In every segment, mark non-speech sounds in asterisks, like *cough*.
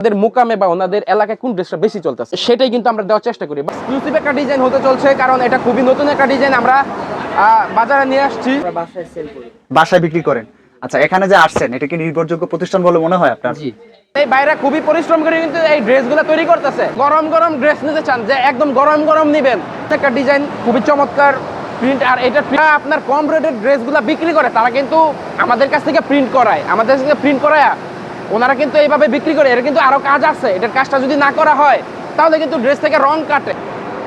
ওনাদের মুকামে বা ওনাদের এলাকায় কোন ড্রেসটা বেশি চলতেছে? সেটাই কিন্তু আমরা দেওয়ার চেষ্টা করি। এক্সক্লুসিভ একটা ডিজাইন হতে চলছে কারণ এটা খুবই নতুন একটা ডিজাইন আমরা বাজারে নিয়ে আসছি। বাসায় সেল করি। বাসায় বিক্রি করেন। আচ্ছা এখানে যে আসছেন এটা কি নির্ভরযোগ্য প্রতিষ্ঠান বলে মনে হয় আপনার? জি। এই বাইরে খুবই পরিশ্রম করে কিন্তু এই ড্রেসগুলো তৈরি করতেছে। গরম গরম ড্রেস নিতে চান যে একদম গরম গরম নিবেন। একটা ডিজাইন খুবই চমৎকার প্রিন্ট আর এটা আপনার কম রেটের ড্রেসগুলো বিক্রি করে তারা কিন্তু আমাদের কাছ থেকে প্রিন্ট করায়। আমাদের কাছ থেকে প্রিন্ট করায় ওনারা কিন্তু এইভাবে বিক্রি করে, এর কিন্তু আরও কাজ আছে। এটার কাজটা যদি না করা হয়, তাহলে কিন্তু ড্রেস থেকে রং কাটে।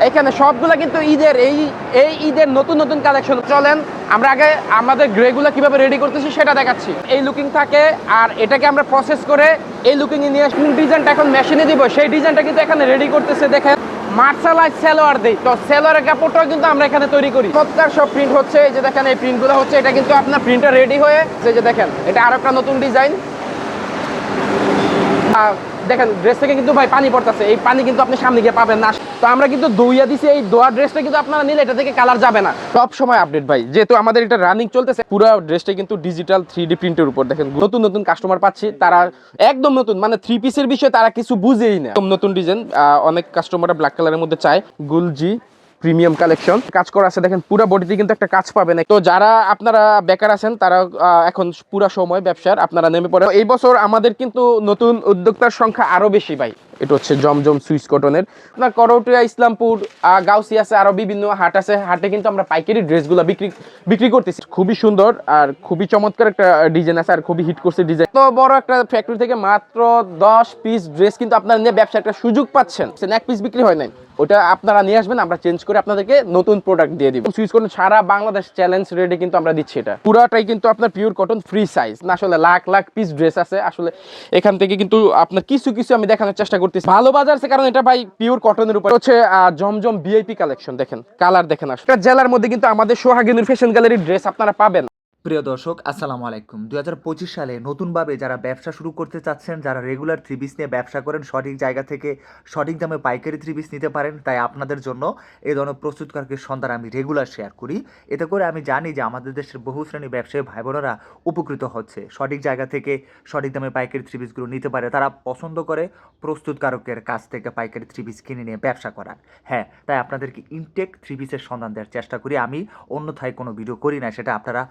এখানে সবগুলা কিন্তু ঈদের, এই এই ঈদের নতুন নতুন কালেকশন চলেন, আমরা আগে আমাদের গ্রেগুলো কীভাবে রেডি করতেছি সেটা দেখাচ্ছি। এই লুকিং থাকে, আর এটাকে আমরা প্রসেস করে এই লুকিং নিয়ে কোন ডিজাইনটা এখন মেশিনে দিব, সেই ডিজাইনটা কিন্তু এখানে রেডি করতেছে, দেখেন। মার্শালাইজ সেলোয়ার দেই। তো সেলোয়ারের কাপড়টাও কিন্তু আমরা এখানে তৈরি করি। চমৎকার সব প্রিন্ট হচ্ছে, এই যে দেখেন, এই প্রিন্টগুলো হচ্ছে, এটা কিন্তু আপনার প্রিন্টটা রেডি হয়ে যে দেখেন, এটা আর একটা নতুন ডিজাইন দেখেন ড্রেস থেকে কিন্তু ভাই পানি পড়তেছে। এই পানি কিন্তু আপনি সামনে গিয়ে পাবেন না। তো আমরা কিন্তু দইয়া দিছি এই দোয়া ড্রেসটা কিন্তু আপনারা নিলে এটা থেকে কালার যাবে না। সব সময় আপডেট ভাই। যেহেতু আমাদের এটা রানিং চলতেছে, পুরো ড্রেসটা কিন্তু ডিজিটাল থ্রি ডি প্রিন্টের উপর। দেখেন, নতুন নতুন কাস্টমার পাচ্ছি, তারা একদম নতুন মানে থ্রি পিসের বিষয়ে তারা কিছু বুঝেই না। নতুন ডিজাইন অনেক কাস্টমাররা ব্ল্যাক কালারের মধ্যে চায়। গুলজি প্রিমিয়াম কালেকশন। কাজ করা আছে, দেখেন, পুরো বডিতে কিন্তু একটা কাজ পাবেন। তো যারা আপনারা বেকার আছেন, তারা এখন পুরো সময় ব্যবসার, আপনারা নেমে পড়ে এই বছর আমাদের কিন্তু নতুন উদ্যোক্তার সংখ্যা আরও বেশি, ভাই। এটা হচ্ছে জমজম সুইস কটনের। আপনার করৌটিয়া, ইসলামপুর গাউসি আছে, আরও বিভিন্ন হাট আছে। হাটে কিন্তু আমরা পাইকারি ড্রেসগুলো বিক্রি বিক্রি করতেছি। খুবই সুন্দর আর খুবই চমৎকার একটা ডিজাইন আছে আর খুবই হিট করছে ডিজাইন। তো বড় একটা ফ্যাক্টরি থেকে মাত্র দশ পিস ড্রেস কিন্তু আপনারা নিয়ে ব্যবসা একটা সুযোগ পাচ্ছেন। এক পিস বিক্রি হয় নাই। ওটা আপনারা নিয়ে আসবেন, আমরা চেঞ্জ করে আপনাদেরকে নতুন প্রোডাক্ট দিয়ে দিব। সুইচ কটন সারা বাংলাদেশ চ্যালেঞ্জ রেটে কিন্তু আমরা দিচ্ছি এটা। পুরাটাই কিন্তু আপনার পিওর কটন ফ্রি সাইজ না, আসলে লাখ লাখ পিস ড্রেস আছে, আসলে এখান থেকে কিন্তু আপনার কিছু কিছু আমি দেখানোর চেষ্টা করতেছি। ভালো বাজার আছে কারণ এটা ভাই পিওর কটনের উপর। হচ্ছে জমজম ভিআইপি কালেকশন দেখেন কালার দেখেন আসলে। জেলার মধ্যে কিন্তু আমাদের সোহাগিনুর ফ্যাশন গ্যালারির ড্রেস আপনারা পাবেন। প্রিয় দর্শক, আসসালামু আলাইকুম। দু হাজার পঁচিশ সালে নতুনভাবে যারা ব্যবসা শুরু করতে চাচ্ছেন, যারা রেগুলার থ্রি পিস নিয়ে ব্যবসা করেন, সঠিক জায়গা থেকে সঠিক দামে পাইকারি থ্রি পিস নিতে পারেন, তাই আপনাদের জন্য এই ধরনের প্রস্তুতকারকের সন্ধান আমি রেগুলার শেয়ার করি। এতে করে আমি জানি যে আমাদের দেশের বহু শ্রেণি ব্যবসায়ী ভাই বোনেরা উপকৃত হচ্ছে। সঠিক জায়গা থেকে সঠিক দামে পাইকারি থ্রি পিসগুলো নিতে পারে, তারা পছন্দ করে প্রস্তুতকারকের কাছ থেকে পাইকারি থ্রি পিস কিনে নিয়ে ব্যবসা করার। হ্যাঁ তাই আপনাদেরকে ইনটেক থ্রি পিসের সন্ধান দেওয়ার চেষ্টা করি। আমি অন্যথায় কোনো ভিডিও করি না, সেটা আপনারা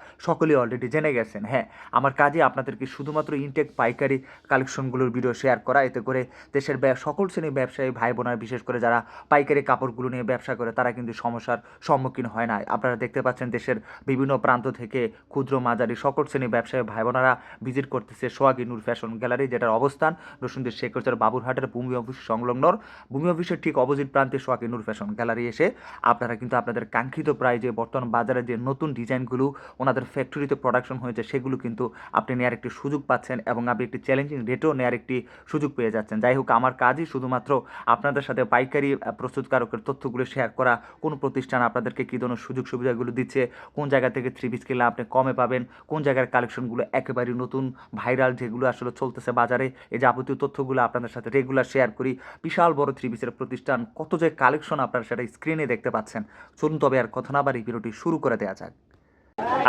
সকলেই অলরেডি জেনে গেছেন। হ্যাঁ আমার কাজে আপনাদেরকে শুধুমাত্র ইনটেক পাইকারি কালেকশনগুলোর ভিডিও শেয়ার করা, এতে করে দেশের সকল শ্রেণির ব্যবসায়ী ভাই বোনার বিশেষ করে যারা পাইকারি কাপড়গুলো নিয়ে ব্যবসা করে, তারা কিন্তু সমস্যার সম্মুখীন হয় না। আপনারা দেখতে পাচ্ছেন দেশের বিভিন্ন প্রান্ত থেকে ক্ষুদ্র, মাঝারি, সকল শ্রেণির ব্যবসায়ী ভাই বোনারা ভিজিট করতেছে সোয়াগি নূর ফ্যাশন গ্যালারি, যেটার অবস্থান রসুনদের শেখরচার বাবুরহাটের ভূমি অফিস সংলগ্ন। ভূমি অফিসের ঠিক অপোজিট প্রান্তে সোয়াগি নূর ফ্যাশন গ্যালারি এসে আপনারা কিন্তু আপনাদের কাঙ্ক্ষিত প্রায় যে বর্তমান বাজারে যে নতুন ডিজাইনগুলো ওনাদের ফ্যাক্টরিতে প্রোডাকশন হয়েছে, সেগুলো কিন্তু আপনি নেওয়ার একটি সুযোগ পাচ্ছেন এবং আপনি একটি চ্যালেঞ্জিং রেটেও নেওয়ার একটি সুযোগ পেয়ে যাচ্ছেন। যাই হোক, আমার কাজই শুধুমাত্র আপনাদের সাথে পাইকারি প্রস্তুতকারকের তথ্যগুলো শেয়ার করা, কোন প্রতিষ্ঠান আপনাদেরকে কী ধরনের সুযোগ সুবিধাগুলো দিচ্ছে, কোন জায়গা থেকে থ্রি পিস কিনলে আপনি কমে পাবেন, কোন জায়গার কালেকশনগুলো একেবারেই নতুন ভাইরাল যেগুলো আসলে চলতেছে বাজারে, এই যাবতীয় তথ্যগুলো আপনাদের সাথে রেগুলার শেয়ার করি। বিশাল বড় থ্রি পিসের প্রতিষ্ঠান, কত যে কালেকশন আপনারা সেটা স্ক্রিনে দেখতে পাচ্ছেন। চলুন তবে আর কথা না বাড়ি ভিডিওটি শুরু করে দেওয়া যাক।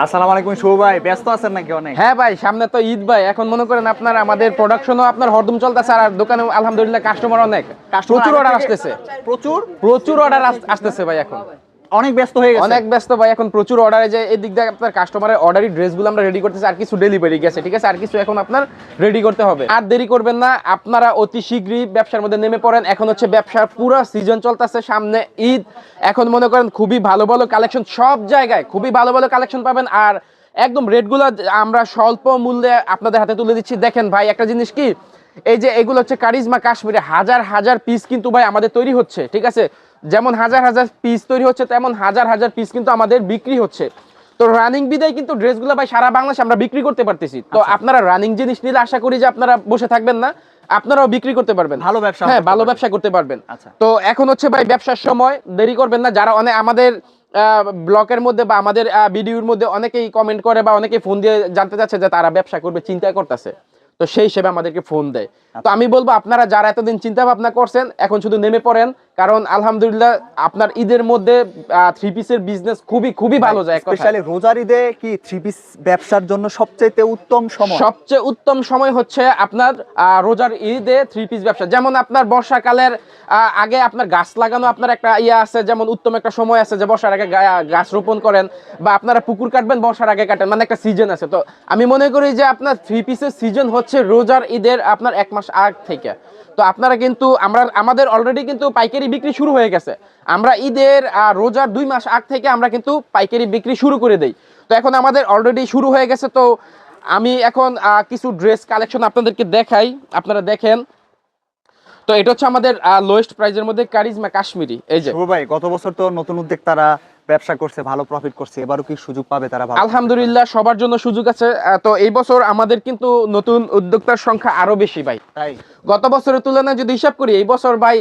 আসসালামু আলাইকুম শুভ ভাই ব্যস্ত আছেন নাকি অনেক? হ্যাঁ ভাই সামনে তো ঈদ ভাই। এখন মনে করেন আপনার আমাদের প্রোডাকশনও আপনার হরদম চলতেছে আর দোকানে আলহামদুলিল্লাহ কাস্টমার অনেক। প্রচুর অর্ডার আসতেছে। প্রচুর? প্রচুর অর্ডার আসতেছে ভাই এখন। অনেক ব্যস্ত হয়ে গেছে। অনেক ব্যস্ত ভাই, এখন প্রচুর অর্ডারে যে এই দিক দিয়ে আপনার কাস্টমারের অর্ডারি ড্রেসগুলো আমরা রেডি করতেছি, আর কিছু ডেলিভারি গেছে, ঠিক আছে? আর কিছু এখন আপনার রেডি করতে হবে। আর দেরি করবেন না, আপনারা অতি শীঘ্রই ব্যবসার মধ্যে নেমে পড়েন। এখন হচ্ছে ব্যবসার পুরো সিজন চলতেছে সামনে ঈদ। এখন মনে করেন খুবই ভালো ভালো কালেকশন সব জায়গায় খুবই ভালো ভালো কালেকশন পাবেন। আর একদম রেটগুলো আমরা স্বল্প মূল্যে আপনাদের হাতে তুলে দিচ্ছি। দেখেন ভাই, একটা জিনিস কি? এই যে এগুলো হচ্ছে কারিজমা কাশ্মীরে হাজার হাজার পিস কিন্তু ভাই আমাদের তৈরি হচ্ছে, ঠিক আছে? যেমন হাজার হাজার পিস তৈরি হচ্ছে তেমন হাজার হাজার পিস কিন্তু আমাদের বিক্রি হচ্ছে। তো রানিং বিদায় কিন্তু ড্রেসগুলো ভাই সারা বাংলাদেশে আমরা বিক্রি করতে পারতেছি। তো আপনারা রানিং জিনিস নিলে আশা করি যে আপনারা বসে থাকবেন না আপনারাও বিক্রি করতে পারবেন। ভালো ব্যবসা হ্যাঁ ভালো ব্যবসা করতে পারবেন। আচ্ছা। তো এখন হচ্ছে ভাই ব্যবসার সময় দেরি করবেন না যারা অনেক আমাদের ব্লকের মধ্যে বা আমাদের ভিডিওর মধ্যে অনেকেই কমেন্ট করে বা অনেকেই ফোন দিয়ে জানতে চাচ্ছে যে তারা ব্যবসা করবে চিন্তা করতেছে। তো সেই হিসেবে আমাদেরকে ফোন দেয়। তো আমি বলব আপনারা যারা এতদিন চিন্তা ভাবনা করছেন এখন শুধু নেমে পড়েন কারণ আলহামদুলিল্লাহ আপনার ঈদের মধ্যে থ্রি পিসের বিজনেস খুবই খুবই ভালো যায় স্পেশালি রোজার ঈদে কি থ্রি পিস ব্যবসার জন্য সবচাইতে উত্তম সময়? সবচেয়ে উত্তম সময় হচ্ছে আপনার রোজার ঈদে থ্রি পিস ব্যবসা। যেমন আপনার বর্ষাকালের আগে আপনার গাছ লাগানো আপনার একটা ইয়ে আছে যেমন উত্তম একটা সময় আছে যে বর্ষার আগে গাছ রোপণ করেন বা আপনারা পুকুর কাটবেন বর্ষার আগে কাটেন মানে একটা সিজন আছে। তো আমি মনে করি যে আপনার থ্রি পিসের সিজন হচ্ছে রোজার ঈদের আপনার এক মাস আগ থেকে। তো আপনারা কিন্তু আমরা আমাদের অলরেডি কিন্তু পাইকারি বিক্রি শুরু হয়ে গেছে। আমরা ঈদের রোজার দুই মাস আগ থেকে আমরা কিন্তু পাইকারি বিক্রি শুরু করে দেই। তো এখন আমাদের অলরেডি শুরু হয়ে গেছে, তো আমি এখন কিছু ড্রেস কালেকশন আপনাদেরকে দেখাই। আপনারা দেখেন তো এটা হচ্ছে আমাদের লোয়েস্ট প্রাইজের মধ্যে কারিজমা কাশ্মীরি। এই যে। শুভ ভাই গত বছর তো নতুন উদ্যোক্তারা ব্যবসা করছে ভালো প্রফিট করছে এবারও কি সুযোগ পাবে তারা ভালো? আলহামদুলিল্লাহ সবার জন্য সুযোগ আছে। তো এই বছর আমাদের কিন্তু নতুন উদ্যোক্তার সংখ্যা আরও বেশি ভাই। তাই? গত বছরের তুলনায় যদি হিসাব করি এই বছর ভাই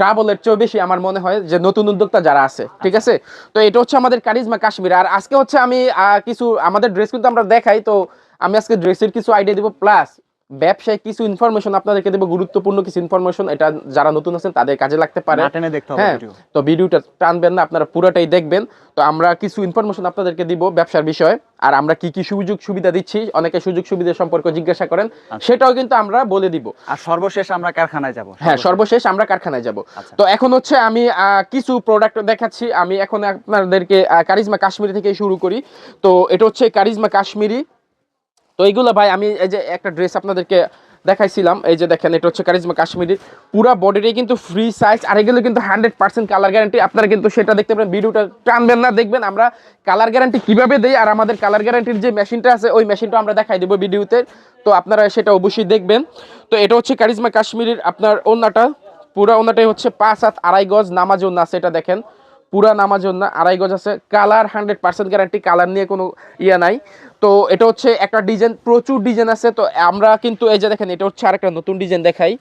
ডাবলের চেয়েও বেশি আমার মনে হয় যে নতুন উদ্যোক্তা যারা আছে ঠিক আছে? তো এটা হচ্ছে আমাদের কারিজমা কাশ্মীর। আর আজকে হচ্ছে আমি কিছু আমাদের ড্রেস কিন্তু আমরা দেখাই তো আমি আজকে ড্রেসের কিছু আইডিয়া দিব প্লাস ব্যবসায় কিছু ইনফরমেশন আপনাদেরকে দেবো গুরুত্বপূর্ণ কিছু ইনফরমেশন এটা যারা নতুন আছেন তাদের কাজে লাগতে পারে। হ্যাঁ তো ভিডিওটা টানবেন না আপনারা পুরোটাই দেখবেন। তো আমরা কিছু ইনফরমেশন আপনাদেরকে দিব ব্যবসার বিষয়ে আর আমরা কি কি সুযোগ সুবিধা দিচ্ছি অনেকে সুযোগ সুবিধা সম্পর্কে জিজ্ঞাসা করেন সেটাও কিন্তু আমরা বলে দিব। আর সর্বশেষ আমরা কারখানায় যাব। হ্যাঁ সর্বশেষ আমরা কারখানায় যাব। আচ্ছা। তো এখন হচ্ছে আমি আহ, কিছু প্রোডাক্ট দেখাচ্ছি। আমি এখন আপনাদেরকে কারিজমা কাশ্মীরি থেকে শুরু করি। তো এটা হচ্ছে কারিজমা কাশ্মীরি তো এইগুলো ভাই, আমি এই যে একটা ড্রেস আপনাদেরকে দেখাইছিলাম, এই যে দেখেন, এটা হচ্ছে কারিজমা কাশ্মীরির পুরো বডিটাই কিন্তু ফ্রি সাইজ আর এগুলো কিন্তু হান্ড্রেড পার্সেন্ট কালার গ্যারান্টি আপনারা কিন্তু সেটা দেখতে পারেন, ভিডিওটা টানবেন না, দেখবেন আমরা কালার গ্যারান্টি কীভাবে দেই, আর আমাদের কালার গ্যারান্টির যে মেশিনটা আছে, ওই মেশিনটা আমরা দেখাই দেবো ভিডিওতে। তো আপনারা সেটা অবশ্যই দেখবেন। তো এটা হচ্ছে কারিজমা কাশ্মীরির আপনার ওন্নাটা। পুরো ওন্নাটাই হচ্ছে পাঁচ হাত আড়াই গজ নামাজ ওন্না আছে, এটা দেখেন। পুরা নামাজ ওন্না আড়াই গজ আছে। Colour hundred percent guarantee colour নিয়ে কোনো ইয়ে নাই। তো এটা হচ্ছে একটা ডিজাইন প্রচুর ডিজাইন আছে। তো আমরা কিন্তু এই যে দেখেন এটা হচ্ছে আরেকটা নতুন ডিজাইন দেখাই।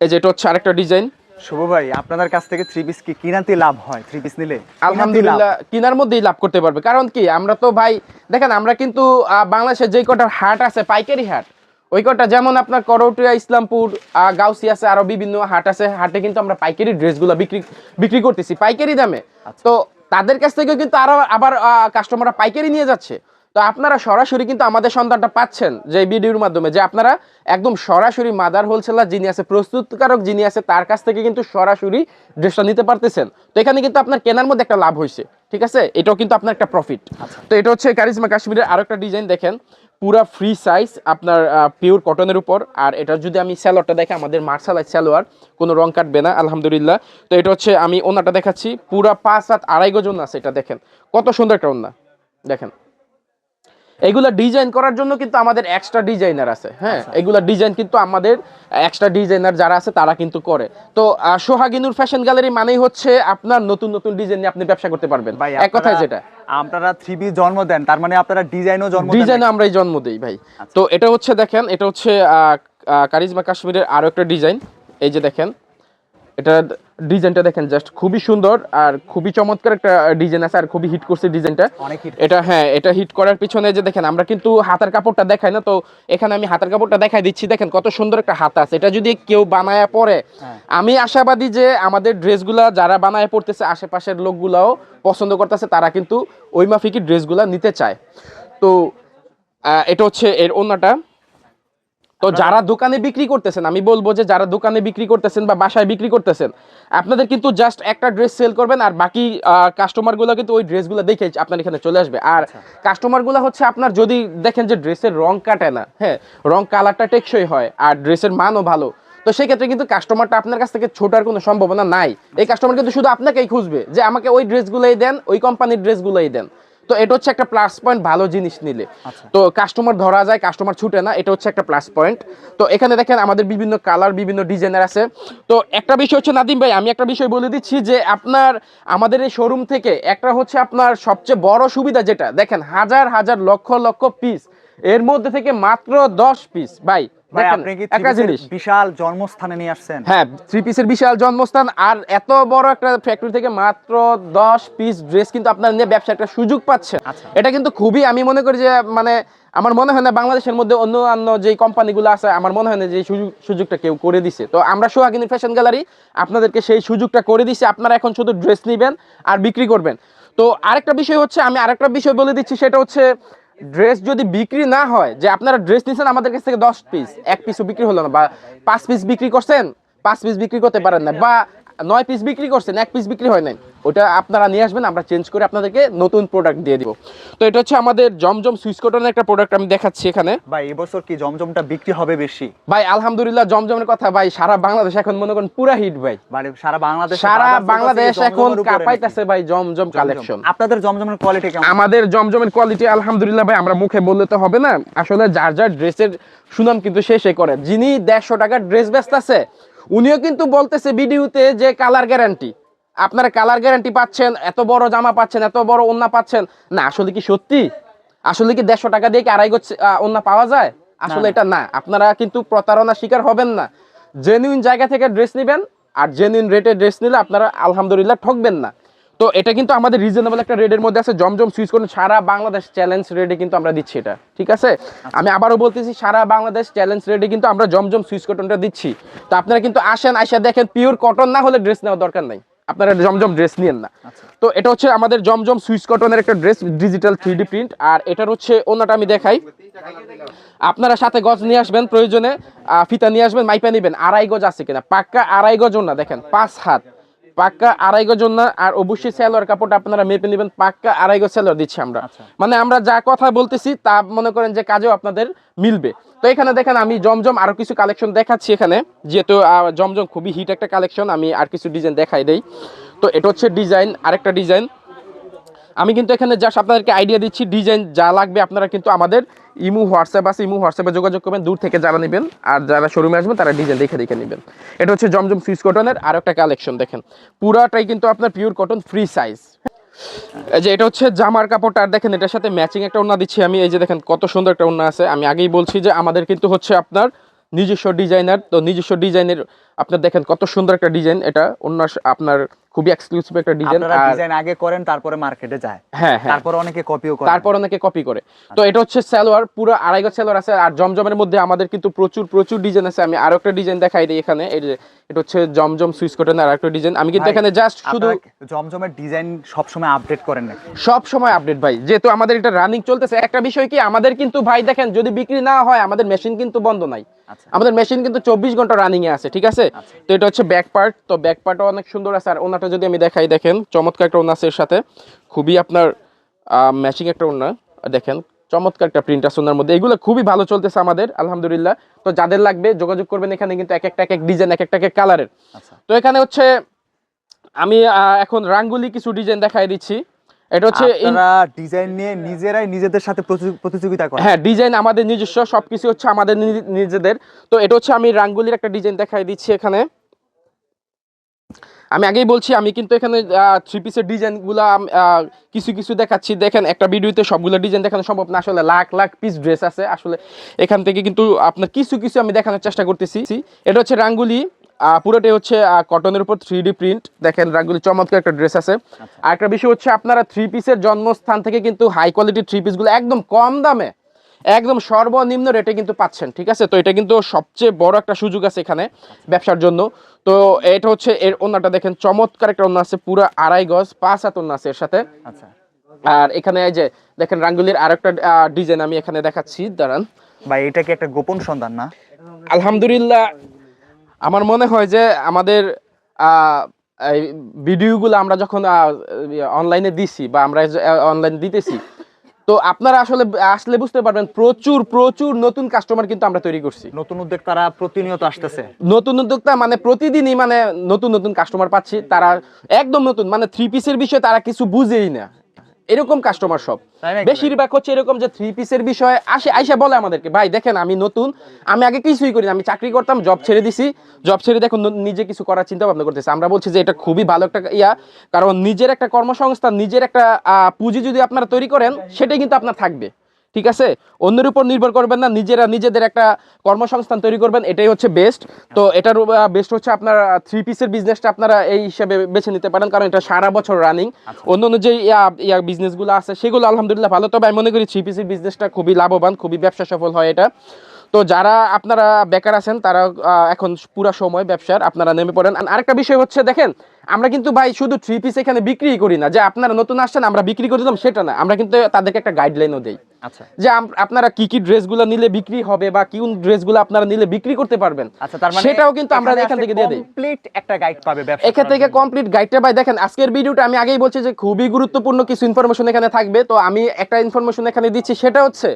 এই যে এটা হচ্ছে আরেকটা ডিজাইন শুভ ভাই আপনাদের কাছ থেকে থ্রি পিস কি কিনাতে লাভ হয়? থ্রি পিস নিলে? আলহামদুলিল্লাহ কেনার মধ্যেই লাভ করতে পারবে। কারণ কি আমরা তো ভাই দেখেন আমরা কিন্তু বাংলাদেশে যে কটা হাট আছে পাইকারি হাট ওই কটা যেমন আপনার করৌটিয়া ইসলামপুর গাউসি আছে আরও বিভিন্ন হাট আছে। হাটে কিন্তু আমরা পাইকারি ড্রেসগুলো বিক্রি বিক্রি করতেছি পাইকারি দামে। তো তাদের কাছ থেকে কিন্তু আরও আবার কাস্টমাররা পাইকারি নিয়ে যাচ্ছে। তো আপনারা সরাসরি কিন্তু আমাদের সন্ধানটা পাচ্ছেন যে ভিডিওর মাধ্যমে যে আপনারা একদম সরাসরি মাদার হোলসেলার যিনি আছে প্রস্তুতকারক যিনি আছে তার কাছ থেকে কিন্তু সরাসরি ড্রেসটা নিতে পারতেছেন। তো এখানে কিন্তু আপনার কেনার মধ্যে একটা লাভ হয়েছে ঠিক আছে? এটাও কিন্তু আপনার একটা প্রফিট তো এটা হচ্ছে কারিজমা কাশ্মীরের আরও একটা ডিজাইন দেখেন। পুরা ফ্রি সাইজ আপনার পিওর কটনের উপর। আর এটা যদি আমি স্যালোয়ারটা দেখে আমাদের মার্শালাই স্যালোয়ার কোনো রং কাটবে না আলহামদুলিল্লাহ। তো এটা হচ্ছে আমি ওনাটা দেখাচ্ছি। পুরা পাঁচ সাত আড়াই গজ ওনা আছে এটা দেখেন। কত সুন্দর একটা ওনা দেখেন। এগুলা ডিজাইন করার জন্য কিন্তু আমাদের এক্সট্রা ডিজাইনার আছে হ্যাঁ? এগুলা ডিজাইন কিন্তু আমাদের এক্সট্রা ডিজাইনার যারা আছে তারা কিন্তু করে। তো সোহাগিনুর ফ্যাশন গ্যালারি মানেই হচ্ছে আপনার নতুন নতুন ডিজাইন নিয়ে আপনি ব্যবসা করতে পারবেন। ভাই এক কথায় যেটা। আপনারা থ্রি পিস জন্ম দেন তার মানে আপনারা ডিজাইনও জন্ম ডিজাইন আমরাই জন্ম দেই ভাই। তো এটা হচ্ছে দেখেন এটা হচ্ছে কারিজমা কাশ্মীরের আরও একটা ডিজাইন এই যে দেখেন এটা ডিজাইনটা দেখেন জাস্ট খুবই সুন্দর আর খুবই চমৎকার একটা ডিজাইন আছে আর খুবই হিট করছে ডিজাইনটা। এটা হ্যাঁ এটা হিট করার পিছনে যে দেখেন আমরা কিন্তু হাতার কাপড়টা দেখাই না তো এখানে আমি হাতার কাপড়টা দেখাই দিচ্ছি। দেখেন কত সুন্দর একটা হাত আছে। এটা যদি কেউ বানায় পরে হ্যাঁ। আমি আশাবাদী যে আমাদের ড্রেসগুলা যারা বানায় পড়তেছে আশেপাশের লোকগুলাও পছন্দ করতেছে তারা কিন্তু ওই মাফিকি ড্রেসগুলা নিতে চায়। তো এটা হচ্ছে এর অন্যটা তো যারা দোকানে বিক্রি করতেছেন আমি বলব যে যারা দোকানে বিক্রি করতেছেন বা বাসায় বিক্রি করতেছেন আপনাদের কিন্তু জাস্ট একটা ড্রেস সেল করবেন আর বাকি কাস্টমারগুলো কিন্তু ওই ড্রেসগুলো দেখে আপনার এখানে চলে আসবে। আর কাস্টমারগুলো হচ্ছে আপনার যদি দেখেন যে ড্রেসের রং কাটে না হ্যাঁ রং কালারটা টেকসই হয় আর ড্রেসের মানও ভালো তো সেক্ষেত্রে কিন্তু কাস্টমারটা আপনার কাছ থেকে ছোটার কোনো সম্ভাবনা নাই। এই কাস্টমার কিন্তু শুধু আপনাকেই খুঁজবে যে আমাকে ওই ড্রেসগুলোই দেন ওই কোম্পানির ড্রেসগুলোই দেন। তো এটা হচ্ছে একটা প্লাস পয়েন্ট ভালো জিনিস নিলে। তো কাস্টমার ধরা যায় কাস্টমার ছুটে না এটা হচ্ছে একটা প্লাস পয়েন্ট তো এখানে দেখেন আমাদের বিভিন্ন কালার বিভিন্ন ডিজাইনের আছে। তো একটা বিষয় হচ্ছে নাদিম ভাই আমি একটা বিষয় বলে দিচ্ছি যে আপনার আমাদের এই শোরুম থেকে একটা হচ্ছে আপনার সবচেয়ে বড় সুবিধা যেটা দেখেন হাজার হাজার লক্ষ লক্ষ পিস এর মধ্যে থেকে মাত্র দশ পিস ভাই বিশাল জন্মস্থানে নিয়ে আসছেন? হ্যাঁ থ্রি পিসের বিশাল জন্মস্থান আর এত বড় একটা ফ্যাক্টরি থেকে মাত্র দশ পিস ড্রেস কিন্তু আপনার নিয়ে ব্যবসা একটা সুযোগ পাচ্ছে। আচ্ছা। এটা কিন্তু খুবই আমি মনে করি যে মানে আমার মনে হয় না বাংলাদেশের মধ্যে অন্য অন্য যে কোম্পানিগুলো আছে আমার মনে হয় না যে সুযোগ সুযোগটা কেউ করে দিছে। তো আমরা সোহাগিনী ফ্যাশন গ্যালারি আপনাদেরকে সেই সুযোগটা করে দিছি আপনারা এখন শুধু ড্রেস নেবেন আর বিক্রি করবেন। তো আরেকটা বিষয় হচ্ছে আমি আরেকটা বিষয় বলে দিচ্ছি সেটা হচ্ছে ড্রেস যদি বিক্রি না হয়, যে আপনারা ড্রেস নিছেন আমাদের কাছ থেকে দশ পিস এক পিসও বিক্রি হলো না, বা পাঁচ পিস বিক্রি করছেন, পাঁচ পিস বিক্রি করতে পারেন না, বা নয় পিস বিক্রি করছেন, এক পিস বিক্রি হয় নাই। ওটা আপনারা নিয়ে আসবেন আমরা চেঞ্জ করে আপনাদেরকে নতুন প্রোডাক্ট দিয়ে দিব। তো এটা হচ্ছে আমাদের জমজম সুইচ কটনের একটা প্রোডাক্ট আমি দেখাচ্ছি এখানে। ভাই এবছর কি জমজমটা বিক্রি হবে বেশি? ভাই আলহামদুলিল্লাহ জমজমের কথা ভাই সারা বাংলাদেশ এখন মনে করেন পুরা হিট ভাই। মানে সারা বাংলাদেশ সারা বাংলাদেশ এখন কাঁপাইতেছে ভাই জমজম কালেকশন আপনাদের জমজমের কোয়ালিটি কেমন? আমাদের জমজমের কোয়ালিটি আলহামদুলিল্লাহ ভাই আমরা মুখে বললে তো হবে না। আসলে যার যার ড্রেসের সুনাম কিন্তু সে করে। যিনি দেড়শো টাকার ড্রেস বেচতেছে উনিও কিন্তু বলতেছে ভিডিওতে যে কালার গ্যারান্টি আপনারা কালার গ্যারান্টি পাচ্ছেন এত বড় জামা পাচ্ছেন এত বড় ওন্না পাচ্ছেন। না আসলে কি সত্যি? আসলে কি দেড়শো টাকা দিয়ে কি আড়াই গোছ ওন্না পাওয়া যায়? আসলে এটা না। আপনারা কিন্তু প্রতারণা শিকার হবেন না। জেনুইন জায়গা থেকে ড্রেস নেবেন আর জেনুইন রেটে ড্রেস নিলে আপনারা আলহামদুলিল্লাহ ঠকবেন না। তো এটা কিন্তু আমাদের রিজনেবল একটা রেডের মধ্যে আছে। জমজম সুইচ করুন সারা বাংলাদেশ চ্যালেঞ্জ রেটে কিন্তু আমরা দিচ্ছি এটা। ঠিক আছে? আমি আবারও বলতেছি সারা বাংলাদেশ চ্যালেঞ্জ রেটে কিন্তু আমরা জমজম সুইচ কটনটা দিচ্ছি। তো আপনারা কিন্তু আসেন আইসা দেখেন পিওর কটন না হলে ড্রেস নেওয়ার দরকার নাই। আপনারা জমজম ড্রেস নিয়েন না। তো এটা হচ্ছে আমাদের জমজম সুইচ কটনের একটা ড্রেস ডিজিটাল থ্রি প্রিন্ট আর এটার হচ্ছে অন্যটা আমি দেখাই। আপনারা সাথে গজ নিয়ে আসবেন প্রয়োজনে ফিতা নিয়ে আসবেন মাইপা নেবেন। আড়াই গজ আছে কিনা? পাক্কা আড়াই গজ না দেখেন পাঁচ হাত। পাক্কা আড়াই গজ না আর অবশ্যই সেলোয়ার কাপড়টা আপনারা মেপে নেবেন পাক্কা আড়াই গজ সেলোয়ার দিচ্ছি আমরা। মানে আমরা যা কথা বলতেছি তা মনে করেন যে কাজেও আপনাদের মিলবে। তো এখানে দেখেন আমি জমজম আরও কিছু কালেকশন দেখাচ্ছি এখানে। যেহেতু জমজম খুবই হিট একটা কালেকশন আমি আর কিছু ডিজাইন দেখাই দেই। তো এটা হচ্ছে ডিজাইন আরেকটা ডিজাইন আমি কিন্তু এখানে জাস্ট আপনাদেরকে আইডিয়া দিচ্ছি ডিজাইন যা লাগবে আপনারা কিন্তু আমাদের ইমু, হোয়াটসঅ্যাপ আছে, ইমু, হোয়াটসঅ্যাপে যোগাযোগ করবেন, দূর থেকে যারা নেবেন আর যারা শোরুমে আসবেন, তারা ডিজাইন দেখে দেখে নেবেন। এটা হচ্ছে জমজম সুইচ কটনের আর একটা কালেকশন দেখেন। পুরাটাই কিন্তু আপনার পিওর কটন ফ্রি সাইজ এই যে এটা হচ্ছে জামার কাপড়টা, আর দেখেন এটার সাথে ম্যাচিং একটা ওড়না দিচ্ছি আমি। এই যে দেখেন, কত সুন্দর একটা ওড়না আছে। আমি আগেই বলছি যে আমাদের কিন্তু হচ্ছে আপনার নিজস্ব ডিজাইনার তো নিজস্ব ডিজাইনের আপনার দেখেন কত সুন্দর একটা ডিজাইন এটা। অন্য আপনার খুবই এক্সক্লুসিভ একটা ডিজাইন আপনারা ডিজাইন আগে করেন তারপরে মার্কেটে যায়। হ্যাঁ হ্যাঁ। তারপরে অনেকে কপিও করে। তারপর অনেকে কপি করে। তো এটা হচ্ছে সালোয়ার পুরো আড়াই গজ সালোয়ার আছে আর জমজমের মধ্যে আমাদের কিন্তু প্রচুর প্রচুর ডিজাইন আছে। আমি আরও একটা ডিজাইন দেখাই দিই এখানে। এই যে এটা হচ্ছে জমজম কটনের আর একটা ডিজাইন আমি কিন্তু এখানে জাস্ট শুধু জমজমের ডিজাইন সবসময় আপডেট করেন নাকি? সব সময় আপডেট ভাই। যেহেতু আমাদের এটা রানিং চলতেছে একটা বিষয় কি আমাদের কিন্তু ভাই দেখেন যদি বিক্রি না হয় আমাদের মেশিন কিন্তু বন্ধ নাই। আচ্ছা। আমাদের মেশিন কিন্তু চব্বিশ ঘণ্টা রানিং এ আছে ঠিক আছে? তো এটা হচ্ছে ব্যাক পার্ট তো ব্যাক পার্টও অনেক সুন্দর আছে। আর ওনাটা যদি আমি দেখাই দেখেন চমৎকার একটা ওনা আছে এর সাথে। খুবই আপনার ম্যাচিং একটা ওনা দেখেন চমৎকার একটা প্রিন্ট আছে ওনার মধ্যে। এগুলো খুবই ভালো চলতেছে আমাদের আলহামদুলিল্লাহ। তো যাদের লাগবে যোগাযোগ করবেন এখানে কিন্তু এক একটা এক এক ডিজাইন এক একটা এক কালারের আচ্ছা। তো এখানে হচ্ছে আমি এখন রাঙ্গুলি কিছু ডিজাইন দেখাই দিচ্ছি। এটা হচ্ছে ডিজাইন নিয়ে নিজেরাই নিজেদের সাথে প্রতিযোগিতা করেন। হ্যাঁ ডিজাইন আমাদের নিজস্ব সবকিছু হচ্ছে আমাদের নিজেদের। তো এটা হচ্ছে আমি রাঙ্গুলির একটা ডিজাইন দেখাই দিচ্ছি এখানে। আমি আগেই বলছি আমি কিন্তু এখানে থ্রি পিসের ডিজাইনগুলো কিছু কিছু দেখাচ্ছি। দেখেন একটা ভিডিওতে সবগুলো ডিজাইন দেখানো সম্ভব না। আসলে লাখ লাখ পিস ড্রেস আছে। আসলে এখান থেকে কিন্তু আপনার কিছু কিছু আমি দেখানোর চেষ্টা করতেছি। এটা হচ্ছে রাঙ্গুলি আহ, পুরোটাই হচ্ছে কটনের উপর থ্রি ডি প্রিন্ট দেখেন রাঙ্গুলি চমৎকার একটা ড্রেস আছে। আর একটা বিষয় হচ্ছে আপনারা থ্রি পিসের জন্মস্থান থেকে কিন্তু হাই কোয়ালিটি থ্রি পিসগুলো একদম কম দামে একদম সর্বনিম্ন রেটে কিন্তু পাচ্ছেন ঠিক আছে? তো এটা কিন্তু সবচেয়ে বড় একটা সুযোগ আছে এখানে ব্যবসার জন্য। তো এটা হচ্ছে এর ওনাটা দেখেন চমৎকার একটা ওনা আছে পুরো আড়াই গজ পাঁচ হাত ওনা আছে এর সাথে। আচ্ছা। আর এখানে এই যে দেখেন রাঙ্গুলির আরেকটা ডিজাইন আমি এখানে দেখাচ্ছি দাঁড়ান। ভাই এটা কি একটা গোপন সন্ধান না? আলহামদুলিল্লাহ আমার মনে হয় যে আমাদের ভিডিওগুলো আমরা যখন অনলাইনে দিছি বা আমরা অনলাইন দিতেছি তো আপনারা আসলে আসলে বুঝতে পারবেন প্রচুর প্রচুর নতুন কাস্টমার কিন্তু আমরা তৈরি করছি। নতুন উদ্যোক্তারা প্রতিনিয়ত আসতেছে। নতুন উদ্যোক্তা মানে প্রতিদিনই মানে নতুন নতুন কাস্টমার পাচ্ছি। তারা একদম নতুন মানে থ্রি পিসের বিষয়ে তারা কিছু বুঝেই না। এরকম কাস্টমার সব? বেশিরভাগ হচ্ছে এরকম যে থ্রি পিসের বিষয়ে আসে আইসা বলে আমাদেরকে ভাই দেখেন আমি নতুন আমি আগে কিছুই করি না আমি চাকরি করতাম জব ছেড়ে দিছি জব ছেড়ে দেখুন নিজে কিছু করার চিন্তা ভাবনা করতেছি। আমরা বলছি যে এটা খুবই ভালো একটা ইয়া কারণ নিজের একটা কর্মসংস্থান নিজের একটা আহ, পুঁজি যদি আপনারা তৈরি করেন সেটাই কিন্তু আপনার থাকবে। ঠিক আছে? অন্যের উপর নির্ভর করবেন না নিজেরা নিজেদের একটা কর্মসংস্থান তৈরি করবেন এটাই হচ্ছে বেস্ট তো এটার বেস্ট হচ্ছে আপনার থ্রি পিসের বিজনেসটা আপনারা এই হিসেবে বেছে নিতে পারেন কারণ এটা সারা বছর রানিং অন্য অন্য যে ইয়া ইয়া বিজনেসগুলো আছে সেগুলো আলহামদুলিল্লাহ ভালো। তবে আমি মনে করি থ্রি পিসের বিজনেসটা খুবই লাভবান খুবই ব্যবসা সফল হয় এটা। তো যারা আপনারা বেকার আছেন তারা এখন পুরা সময় ব্যবসার আপনারা নেমে পড়েন। আর আরেকটা বিষয় হচ্ছে দেখেন আমরা কিন্তু ভাই শুধু থ্রি পিস এখানে বিক্রি করি না। যে আপনারা নতুন আসছেন আমরা বিক্রি করে দিলাম সেটা না। আমরা কিন্তু তাদেরকে একটা গাইডলাইনও দেই। আচ্ছা। যে আপনারা কি কি ড্রেসগুলো নিলে বিক্রি হবে বা কোন ড্রেসগুলো আপনারা নিলে বিক্রি করতে পারবেন আচ্ছা তার মানে সেটাও কিন্তু আমরা এখান থেকে দিয়ে দিই। কমপ্লিট একটা গাইড পাবে ব্যবসা এখান থেকে কমপ্লিট গাইডটা ভাই দেখেন আজকের ভিডিওটা আমি আগেই বলছি যে খুবই গুরুত্বপূর্ণ কিছু ইনফরমেশন এখানে থাকবে। তো আমি একটা ইনফরমেশন এখানে দিচ্ছি সেটা হচ্ছে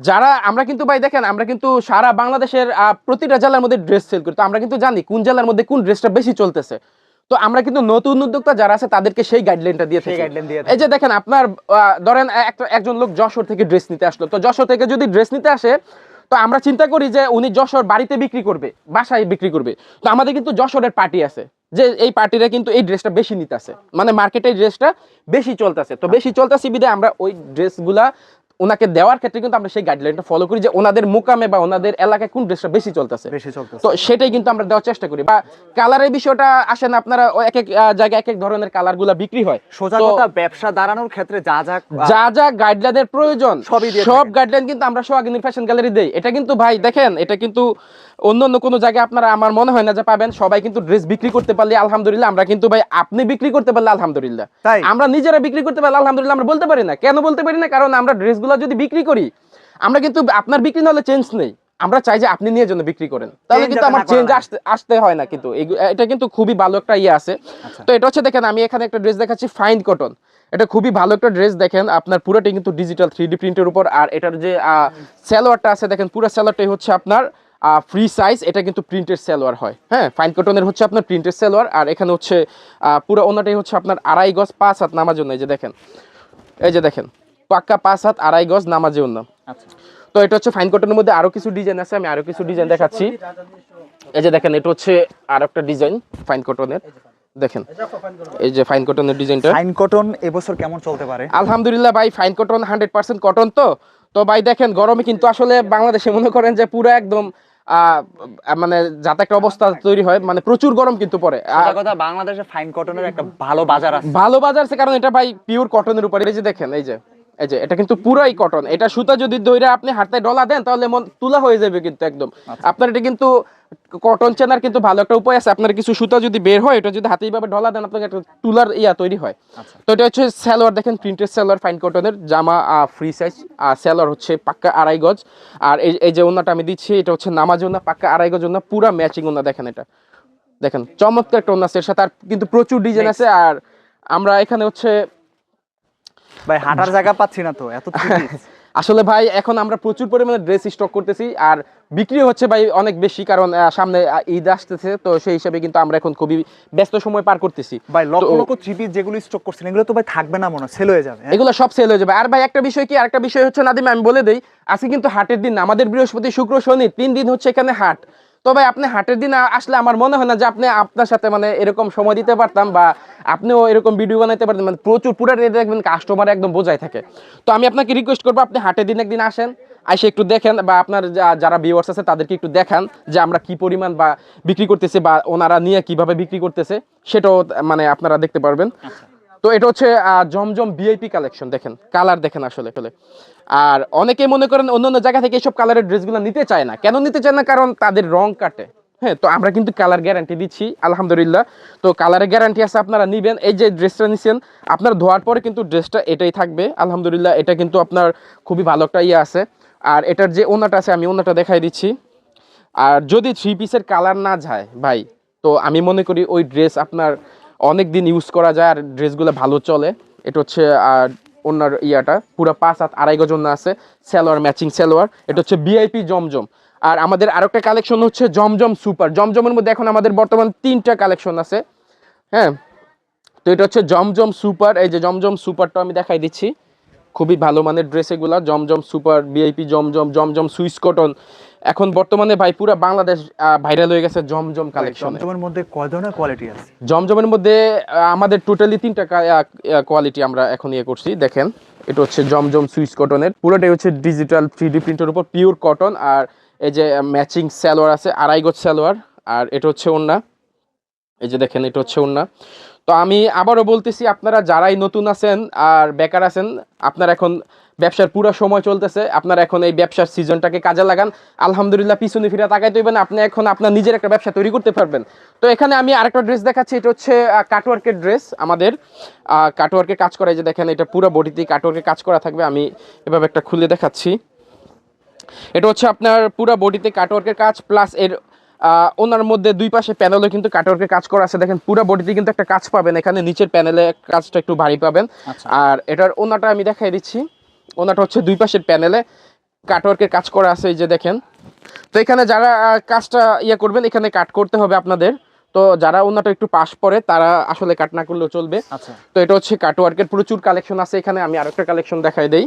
যারা আমরা কিন্তু ভাই দেখেন আমরা কিন্তু সারা বাংলাদেশের প্রতিটা জেলার মধ্যে ড্রেস সেল করি। তো আমরা কিন্তু জানি কোন জেলার মধ্যে কোন ড্রেসটা বেশি চলতেছে। তো আমরা কিন্তু নতুন উদ্যোক্তা যারা আছে তাদেরকে সেই গাইডলাইনটা দিয়ে থাকি। এই যে দেখেন আপনার ধরেন একজন লোক যশোর থেকে ড্রেস নিতে আসলো। তো যশোর থেকে যদি ড্রেস নিতে আসে তো আমরা চিন্তা করি যে উনি যশোর বাড়িতে বিক্রি করবে বাসায় বিক্রি করবে। তো আমাদের কিন্তু যশোরের পার্টি আছে যে এই পার্টিরা কিন্তু এই ড্রেসটা বেশি নিতেছে। মানে মার্কেটে ড্রেসটা বেশি চলতেছে। তো বেশি চলতেছে বিদে আমরা ওই ড্রেসগুলা ওনাকে দেওয়ার ক্ষেত্রে কিন্তু আমরা সেই গাইডলাইনটা ফলো করি যে ওনাদের মোকামে বা ওনাদের এলাকায় কোন ড্রেসটা বেশি চলতেছে। তো সেটাই কিন্তু আমরা দেওয়ার চেষ্টা করি। বা কালারের বিষয়টা আসেন আপনারা এক এক জায়গায় এক এক ধরনের কালারগুলা বিক্রি হয়। সোজা কথা ব্যবসা দাঁড়ানোর ক্ষেত্রে যা যা যা যা গাইডলাইনের প্রয়োজন সবই সব গাইডলাইন কিন্তু আমরা সোহাগিনীর ফ্যাশন গ্যালারি দেই। এটা কিন্তু ভাই দেখেন এটা কিন্তু অন্য অন্য কোনো জায়গায় আপনারা আমার মনে হয় না যে পাবেন। সবাই কিন্তু ড্রেস বিক্রি করতে পারলে আলহামদুলিল্লাহ আমরা কিন্তু ভাই আপনি বিক্রি করতে পারলে আলহামদুলিল্লাহ। আমরা নিজেরা বিক্রি করতে পারলে আলহামদুলিল্লাহ আমরা বলতে পারি না। কেন বলতে পারি না? কারণ আমরা ড্রেসগুলো যদি বিক্রি করি আমরা কিন্তু আপনার বিক্রি না হলে চেঞ্জ নেই। আমরা চাই যে আপনি নিয়ে জন্য বিক্রি করেন। তাহলে কিন্তু আমার চেঞ্জ আসতে আসতে হয় না কিন্তু। এটা কিন্তু খুবই ভালো একটা ইয়ে আছে। আচ্ছা। তো এটা হচ্ছে দেখেন আমি এখানে একটা ড্রেস দেখাচ্ছি ফাইন কটন এটা খুবই ভালো একটা ড্রেস দেখেন আপনার পুরোটাই কিন্তু ডিজিটাল থ্রি ডি প্রিন্টের উপর। আর এটার যে স্যালোয়ারটা আছে দেখেন পুরো স্যালোয়ারটাই হচ্ছে আপনার ফ্রি সাইজ এটা কিন্তু প্রিন্টের সালোয়ার হয়। হ্যাঁ ফাইন কটনের হচ্ছে আপনার প্রিন্টের সালোয়ার। আর এখানে হচ্ছে আহ, পুরো ওনাটাই হচ্ছে আপনার আড়াই গজ পাঁচ হাত নামার জন্য। এই যে দেখেন এই যে দেখেন। পাক্কা পাঁচ হাত আড়াই গজ নামাজে জন্য আচ্ছা। তো এটা হচ্ছে ফাইন কটনের মধ্যে আরও কিছু ডিজাইন আছে আমি আরও কিছু ডিজাইন দেখাচ্ছি। এই যে দেখেন এটা হচ্ছে আর একটা ডিজাইন ফাইন কটনের দেখেন এই যে ফাইন কটনের ডিজাইনটা ফাইন কটন এবছর কেমন চলতে পারে? আলহামদুলিল্লাহ ভাই fine cotton hundred percent cotton তো। তো ভাই দেখেন গরমে কিন্তু আসলে বাংলাদেশে মনে করেন যে পুরো একদম আহ, মানে যাতে একটা অবস্থা তৈরি হয় মানে প্রচুর গরম কিন্তু পরে কথা বাংলাদেশে ফাইন কটনের একটা ভালো বাজার আছে। ভালো বাজার আছে কারণ এটা ভাই পিওর কটনের উপরে। এই যে দেখেন এই যে। এই যে এটা কিন্তু পুরাই কটন এটা সুতা যদি দইরা আপনি হাতে ডলা দেন তাহলে মন তুলা হয়ে যাবে কিন্তু একদম। আপনার এটা কিন্তু কটন চেনার কিন্তু ভালো একটা উপায় আছে। আপনার কিছু সুতা যদি বের হয় এটা যদি হাতে এইভাবে ডলা দেন আপনাকে একটা তুলার ইয়া তৈরি হয়। আচ্ছা। তো এটা হচ্ছে স্যালোয়ার দেখেন প্রিন্টেড স্যালোয়ার ফাইন কটনের জামা ফ্রি সাইজ আর স্যালোয়ার হচ্ছে পাক্কা আড়াই গজ। আর এই এই যে ওনাটা আমি দিচ্ছি এটা হচ্ছে নামাজ ওনা পাক্কা আড়াই গজ ওনা পুরা ম্যাচিং ওনা দেখেন এটা। দেখেন চমৎকার একটা ওনা আছে। এর সাথে আর কিন্তু প্রচুর ডিজাইন আছে। আর আমরা এখানে হচ্ছে ভাই হাঁটার জায়গা পাচ্ছি না তো এত *laughs* আসলে ভাই এখন আমরা প্রচুর পরিমাণে ড্রেস স্টক করতেছি আর বিক্রি হচ্ছে ভাই অনেক বেশি কারণ সামনে ঈদ আসতেছে তো সেই হিসাবে কিন্তু আমরা এখন খুবই ব্যস্ত সময় পার করতেছি। ভাই লক্ষ লক্ষ থ্রি পিস যেগুলো স্টক করছেন এগুলো তো ভাই থাকবে না মনে সেল হয়ে যাবে হ্যাঁ? এগুলো সব সেল হয়ে যাবে। আর ভাই একটা বিষয় কি আরেকটা বিষয় হচ্ছে নাদিম আমি বলে দেই আজকে কিন্তু হাটের দিন আমাদের বৃহস্পতি শুক্র শনি তিন দিন হচ্ছে এখানে হাট। তো ভাই আপনি হাটের দিন আসলে আমার মনে হয় না যে আপনি আপনার সাথে মানে এরকম সময় দিতে পারতাম বা আপনিও এরকম ভিডিও বানাইতে পারতেন। মানে প্রচুর পুরো দেখবেন কাস্টমার একদম বোঝাই থাকে। তো আমি আপনাকে রিকোয়েস্ট করব, আপনি হাটের দিন একদিন আসেন এসে একটু দেখেন বা আপনার যারা ভিউয়ার্স আছে তাদেরকে একটু দেখান যে আমরা কি পরিমাণ বা বিক্রি করতেছি বা ওনারা নিয়ে কীভাবে বিক্রি করতেছে, সেটাও মানে আপনারা দেখতে পারবেন। তো এটা হচ্ছে জমজম ভিআইপি কালেকশন দেখেন কালার দেখেন আসলে আর অনেকে মনে করেন অন্য অন্য জায়গা থেকে এইসব কালারের ড্রেসগুলো নিতে চায় না। কেন নিতে চায় না? কারণ তাদের রং কাটে। হ্যাঁ তো আমরা কিন্তু কালার গ্যারান্টি দিচ্ছি, আলহামদুলিল্লাহ। তো কালারের গ্যারান্টি আছে, আপনারা নিবেন। এই যে ড্রেসটা নিছেন, আপনার ধোয়ার পরে কিন্তু ড্রেসটা এটাই থাকবে। আলহামদুলিল্লাহ, এটা কিন্তু আপনার খুবই ভালো একটা ইয়ে আছে। আর এটার যে ওনাটা আছে, আমি ওনাটা দেখাই দিচ্ছি। আর যদি থ্রি পিসের কালার না যায়, ভাই, তো আমি মনে করি ওই ড্রেস আপনার অনেক দিন ইউজ করা যায় আর ড্রেসগুলো ভালো চলে। এটা হচ্ছে আর ওনার ইয়াটা। পুরো পাঁচ হাত আড়াই গজ আছে। সালোয়ার ম্যাচিং সালোয়ার। এটা হচ্ছে বিআইপি জমজম। আর আমাদের আরেকটা কালেকশন হচ্ছে জমজম সুপার জমজমের মধ্যে এখন আমাদের বর্তমান তিনটা কালেকশন আছে। হ্যাঁ? তো এটা হচ্ছে জমজম সুপার এই যে জমজম সুপারটা আমি দেখাই দিচ্ছি। খুবই ভালো মানের ড্রেস এগুলা। Zamzam super VIP Zamzam Zamzam Swiss cotton. এখন বর্তমানে ভাই পুরো বাংলাদেশ ভাইরাল হয়ে গেছে জমজম কালেকশন জমজমের মধ্যে কয় ধরনের কোয়ালিটি আছে? জমজমের মধ্যে আমাদের টোটালি তিনটা কোয়ালিটি আমরা এখন ইয়ে করছি দেখেন। এটা হচ্ছে জমজম সুইচ কটনের। পুরোটাই হচ্ছে ডিজিটাল থ্রি ডি প্রিন্টের উপর পিওর কটন আর এই যে ম্যাচিং সালোয়ার আছে আড়াই গজ সালোয়ার আর এটা হচ্ছে ওন্না এই যে দেখেন এটা হচ্ছে ওন্না তো আমি আবারও বলতেছি, আপনারা যারাই নতুন আছেন আর বেকার আছেন, আপনারা এখন ব্যবসার পুরো সময় চলতেছে, আপনারা এখন এই ব্যবসার সিজনটাকে কাজে লাগান। আলহামদুলিল্লাহ, পিছনে ফিরে তাকাইতে হইবেন আপনি এখন আপনার নিজের একটা ব্যবসা তৈরি করতে পারবেন। তো এখানে আমি আরেকটা ড্রেস দেখাচ্ছি, এটা হচ্ছে কাটওয়ার্কের ড্রেস আমাদের। কাটওয়ার্কের কাজ করা যে দেখেন, এটা পুরো বডিতে কাটওয়ার্কের কাজ করা থাকবে, আমি এভাবে একটা খুলে দেখাচ্ছি। এটা হচ্ছে আপনার পুরো বডিতে কাটওয়ার্কের কাজ প্লাস এর ওনার মধ্যে দুই পাশে প্যানেলে কিন্তু কাটওয়ার্কের কাজ করা আছে। দেখেন পুরো বডিতে কিন্তু একটা কাজ পাবেন। এখানে নিচের প্যানেলে কাজটা একটু ভারী পাবেন। আচ্ছা। আর এটার ওনাটা আমি দেখাই দিচ্ছি। ওনাটা হচ্ছে দুই পাশের প্যানেলে কাটওয়ার্কের কাজ করা আছে এই যে দেখেন। তো এখানে যারা কাজটা ইয়ে করবেন এখানে কাট করতে হবে আপনাদের। তো যারা ওনাটা একটু পাশ পরে তারা আসলে কাট না করলেও চলবে। আচ্ছা। তো এটা হচ্ছে কাটওয়ার্কের প্রচুর কালেকশন আছে। এখানে আমি আরেকটা কালেকশন দেখাই দেই।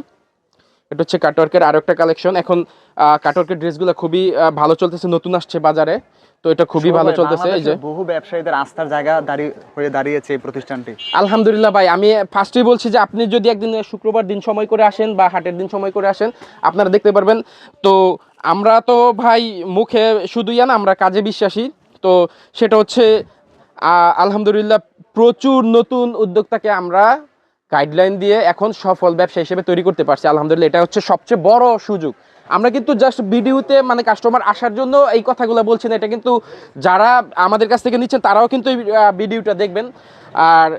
এটা হচ্ছে কাটওয়ার্কের আরও একটা কালেকশন এখন কাটওয়ার্কের ড্রেসগুলো খুবই ভালো চলতেছে নতুন আসছে বাজারে। তো এটা খুবই ভালো চলতেছে এই যে। বহু ব্যবসায়ীদের আস্থার জায়গা দাঁড়িয়ে হয়ে দাঁড়িয়েছে এই প্রতিষ্ঠানটি। আলহামদুলিল্লাহ ভাই আমি ফার্স্টেই বলছি যে আপনি যদি একদিন শুক্রবার দিন সময় করে আসেন বা হাটের দিন সময় করে আসেন আপনারা দেখতে পারবেন। তো আমরা তো ভাই মুখে শুধু ইয়া না আমরা কাজে বিশ্বাসী। তো সেটা হচ্ছে আলহামদুলিল্লাহ প্রচুর নতুন উদ্যোক্তাকে আমরা গাইডলাইন দিয়ে এখন সফল ব্যবসা হিসেবে তৈরি করতে পারছি। আলহামদুলিল্লাহ, এটা হচ্ছে সবচেয়ে বড় সুযোগ। আমরা কিন্তু জাস্ট ভিডিওতে মানে কাস্টমার আসার জন্য এই কথাগুলো বলছি না, এটা কিন্তু যারা আমাদের কাছ থেকে নিচ্ছেন, তারাও কিন্তু ভিডিওটা দেখবেন। আর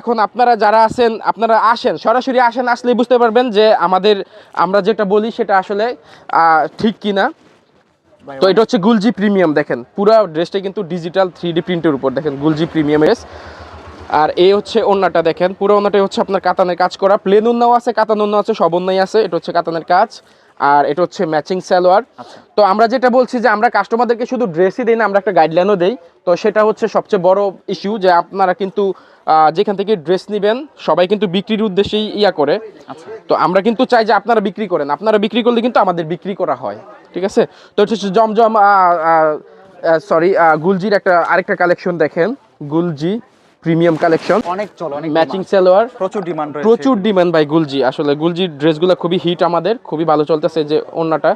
এখন আপনারা যারা আছেন, আপনারা আসেন, সরাসরি আসেন আসলে বুঝতে পারবেন যে আমাদের, আমরা যেটা বলি সেটা আসলে ঠিক কিনা। তো এটা হচ্ছে গুলজি প্রিমিয়াম দেখেন। পুরো ড্রেসটা কিন্তু ডিজিটাল থ্রি ডি প্রিন্টের উপর, দেখেন গুলজি প্রিমিয়াম ড্রেস আর এই হচ্ছে ওন্নাটা দেখেন। পুরো ওন্নাটাই হচ্ছে আপনার কাতানের কাজ করা। প্লেন ওন্নাও আছে কাতান ওন্না আছে সব ওন্নাই আছে। এটা হচ্ছে কাতানের কাজ। আর এটা হচ্ছে ম্যাচিং সালোয়ার। আচ্ছা। তো আমরা যেটা বলছি যে আমরা কাস্টমারদেরকে শুধু ড্রেসই দিই না আমরা একটা গাইডলাইনও দেই। তো সেটা হচ্ছে সবচেয়ে বড় ইস্যু যে আপনারা কিন্তু যেখান থেকে ড্রেস নেবেন সবাই কিন্তু বিক্রির উদ্দেশ্যেই ইয়া করে। আচ্ছা। তো আমরা কিন্তু চাই যে আপনারা বিক্রি করেন। আপনারা বিক্রি করলে কিন্তু আমাদের বিক্রি করা হয়। ঠিক আছে? তো হচ্ছে জমজম সরি গুলজির একটা আরেকটা কালেকশন দেখেন। গুলজি প্রিমিয়াম কালেকশন অনেক চলো অনেক ম্যাচিং। সালোয়ার প্রচুর ডিমান্ড রয়েছে। প্রচুর ডিমান্ড ভাই গুলজি আসলে গুলজির ড্রেসগুলো খুবই হিট আমাদের খুবই ভালো চলতেছে যে ওন্নাটা।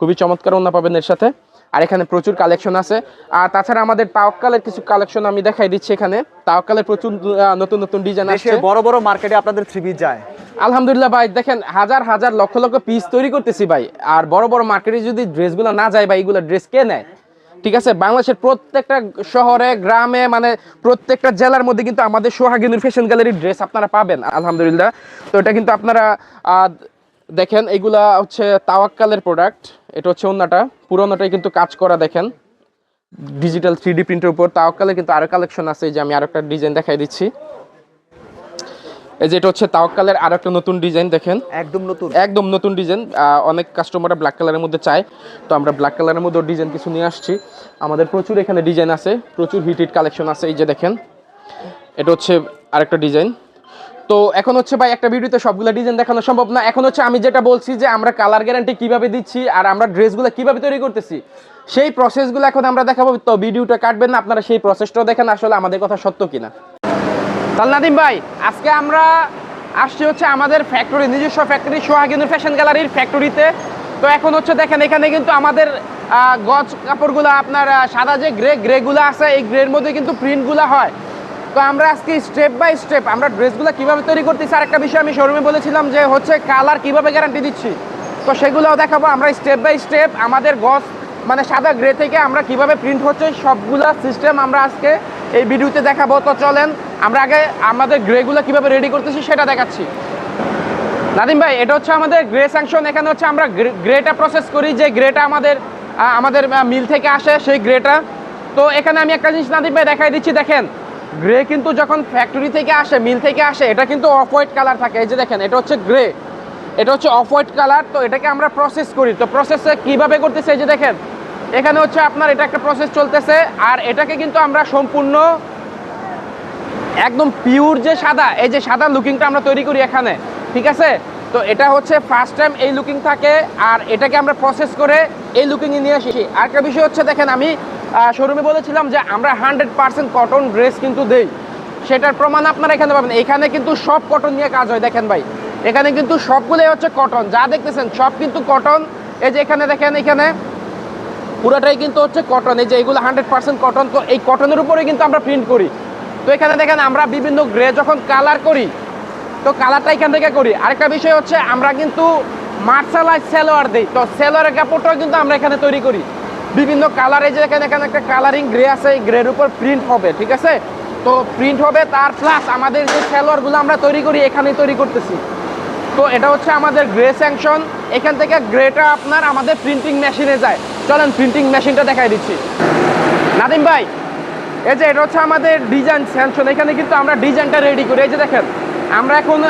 খুবই চমৎকার ওন্না পাবেন এর সাথে। আর এখানে প্রচুর কালেকশন আছে। আর তাছাড়া আমাদের তাওয়াক্কালের কিছু কালেকশন আমি দেখাই দিচ্ছি এখানে। তাওয়াক্কালের প্রচুর নতুন নতুন ডিজাইন আছে বড় বড় মার্কেটে আপনাদের থ্রি যায়। আলহামদুলিল্লাহ ভাই দেখেন হাজার হাজার লক্ষ লক্ষ পিস তৈরি করতেছি ভাই। আর বড় বড় মার্কেটে যদি ড্রেসগুলো না যায় ভাই এগুলো ড্রেস কে নেয়? ঠিক আছে? বাংলাদেশের প্রত্যেকটা শহরে, গ্রামে মানে প্রত্যেকটা জেলার মধ্যে কিন্তু আমাদের সোহাগিনীর ফ্যাশন গ্যালারির ড্রেস আপনারা পাবেন, আলহামদুলিল্লাহ। তো এটা কিন্তু আপনারা দেখেন, এগুলা হচ্ছে তাওয়াক্কালের প্রোডাক্ট এটা হচ্ছে অন্যটা পুরোনোটাই কিন্তু কাজ করা, দেখেন। ডিজিটাল থ্রি ডি প্রিন্টের উপর তাওয়াক্কালে কিন্তু আরও কালেকশন আছে যে আমি আরও একটা ডিজাইন দেখাই দিচ্ছি। এই যে এটা হচ্ছে তাওয়াক্কালের আর একটা নতুন ডিজাইন দেখেন। একদম নতুন। একদম নতুন ডিজাইন। অনেক কাস্টমাররা ব্ল্যাক কালারের মধ্যে চায়। তো আমরা ব্ল্যাক কালারের মধ্যে ডিজাইন কিছু নিয়ে আসছি। আমাদের প্রচুর এখানে ডিজাইন আছে প্রচুর হিট হিট কালেকশন আছে এই যে দেখেন। এটা হচ্ছে আরেকটা ডিজাইন। তো এখন হচ্ছে ভাই একটা ভিডিওতে সবগুলো ডিজাইন দেখানো সম্ভব না। এখন হচ্ছে আমি যেটা বলছি যে আমরা কালার গ্যারান্টি কীভাবে দিচ্ছি আর আমরা ড্রেসগুলো কীভাবে তৈরি করতেছি সেই প্রসেসগুলো এখন আমরা দেখাবো। তো ভিডিওটা কাটবেন না আপনারা সেই প্রসেসটাও দেখেন আসলে আমাদের কথা সত্য কিনা। তাহলে নাদিম ভাই, আজকে আমরা আসছি হচ্ছে আমাদের ফ্যাক্টরি নিজস্ব ফ্যাক্টরি সোহাগিনুর ফ্যাশন গ্যালারির ফ্যাক্টরিতে তো এখন হচ্ছে দেখেন, এখানে কিন্তু আমাদের গজ কাপড়গুলো আপনার সাদা যে গ্রে গ্রেগুলো আছে, এই গ্রের মধ্যে কিন্তু প্রিন্টগুলো হয়। তো আমরা আজকে স্টেপ বাই স্টেপ আমরা ড্রেসগুলো কীভাবে তৈরি করতেছি আর একটা বিষয় আমি শোরুমে বলেছিলাম যে হচ্ছে কালার কীভাবে গ্যারান্টি দিচ্ছি। তো সেগুলোও দেখাবো, আমরা স্টেপ বাই স্টেপ আমাদের গজ মানে সাদা গ্রে থেকে আমরা কীভাবে প্রিন্ট হচ্ছে, সবগুলা সিস্টেম আমরা আজকে এই ভিডিওতে দেখাবো। তো চলেন আমরা আগে আমাদের গ্রেগুলো কীভাবে রেডি করতেছি সেটা দেখাচ্ছি। নাদিম ভাই, এটা হচ্ছে আমাদের গ্রে স্যাংশন এখানে হচ্ছে আমরা গ্রেটা প্রসেস করি, যে গ্রেটা আমাদের আমাদের মিল থেকে আসে সেই গ্রেটা তো এখানে আমি একটা জিনিস নাদিম ভাই দেখাই দিচ্ছি, দেখেন। গ্রে কিন্তু যখন ফ্যাক্টরি থেকে আসে মিল থেকে আসে, এটা কিন্তু অফ হোয়াইট কালার থাকে। এই যে দেখেন, এটা হচ্ছে গ্রে এটা হচ্ছে অফ হোয়াইট কালার তো এটাকে আমরা প্রসেস করি। তো প্রসেসে কীভাবে করতেছে, এই যে দেখেন। এখানে হচ্ছে আপনার এটা একটা প্রসেস চলতেছে, আর এটাকে কিন্তু আমরা সম্পূর্ণ একদম পিওর যে সাদা, এই যে সাদা লুকিংটা আমরা তৈরি করি এখানে, ঠিক আছে? তো এটা হচ্ছে ফার্স্ট টাইম এই লুকিং থাকে, আর এটাকে আমরা প্রসেস করে এই লুকিংয়ে নিয়ে আসি। আর একটা বিষয় হচ্ছে, দেখেন আমি শোরুমে বলেছিলাম যে আমরা হান্ড্রেড পার্সেন্ট কটন ড্রেস কিন্তু দেই। সেটার প্রমাণ আপনারা এখানে পাবেন। এখানে কিন্তু সব কটন নিয়ে কাজ হয়, দেখেন ভাই। এখানে কিন্তু সবগুলোই হচ্ছে কটন যা দেখতেছেন, সব কিন্তু কটন এই যে এখানে দেখেন, এখানে পুরোটাই কিন্তু হচ্ছে কটন এই যে এগুলো হান্ড্রেড পার্সেন্ট কটন তো এই কটনের উপরে কিন্তু আমরা প্রিন্ট করি। তো এখানে দেখেন আমরা বিভিন্ন গ্রে যখন কালার করি, তো কালারটা এখান থেকে করি। আরেকটা বিষয় হচ্ছে, আমরা কিন্তু মার্শাল মার্শালাইজ সেলোয়ার দিই। তো সেলোয়ারের কাপড়টাও কিন্তু আমরা এখানে তৈরি করি। বিভিন্ন কালারে যে এখানে এখানে একটা কালারিং গ্রে আছে, এই গ্রের উপর প্রিন্ট হবে, ঠিক আছে? তো প্রিন্ট হবে, তার প্লাস আমাদের যে সেলোয়ারগুলো আমরা তৈরি করি, এখানেই তৈরি করতেছি। তো এটা হচ্ছে আমাদের গ্রে স্যাংশন এখান থেকে গ্রেটা আপনার আমাদের প্রিন্টিং মেশিনে যায়। চলেন প্রিন্টিং মেশিনটা দেখাই দিচ্ছি। নাদিম ভাই এই যে, এটা হচ্ছে আমাদের ডিজাইন স্যাংশন এখানে কিন্তু আমরা ডিজাইনটা রেডি করি। এই যে দেখেন, আমরা এখন